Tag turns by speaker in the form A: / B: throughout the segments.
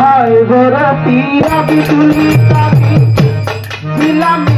A: বাংলায় ভরা পিরাবি তুলি তাবি বিলামি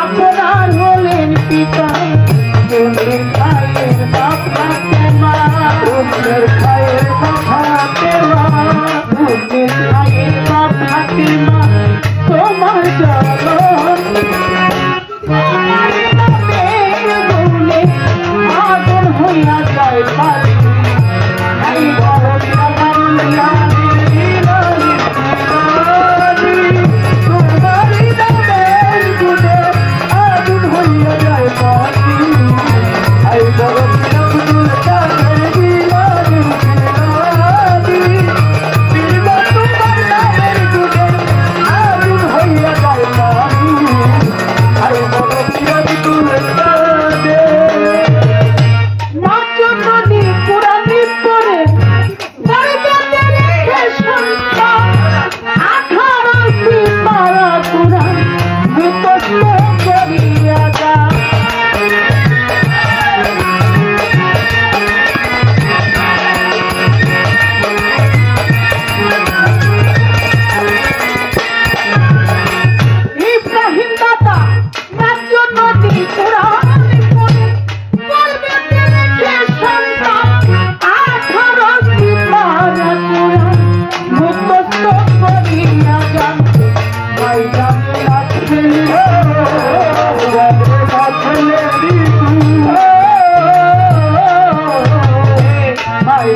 A: আপনার হলেন পিতা, বন্ধুর ভাইয়ের বাবা তেমা বন্ধুর
B: ভাইয়ের বাবা
A: তেমা বন্ধুর ভাইয়ের বাবা তেমা তোমার জল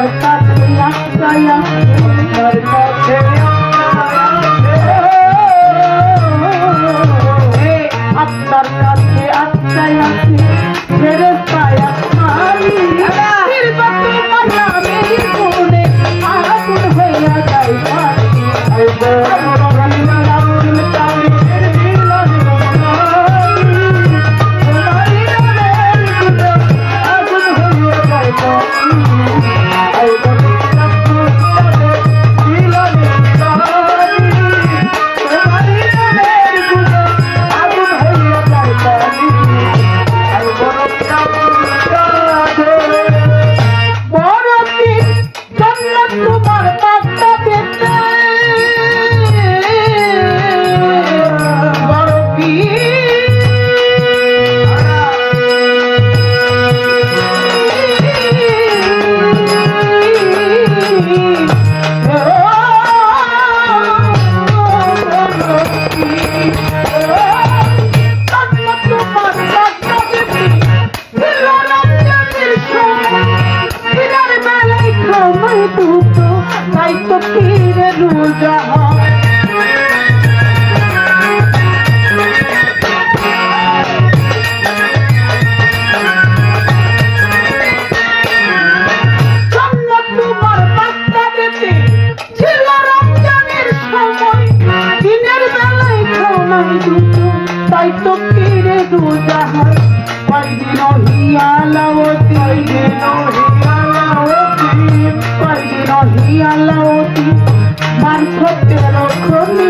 A: I'm not going to be that. I'm not
B: going.
A: তাই তো কিরে দু জাহান কয়দিন হিয়ালাওতি কয়দিন হিয়ালাওতি মানসতের খনি দীর্ঘ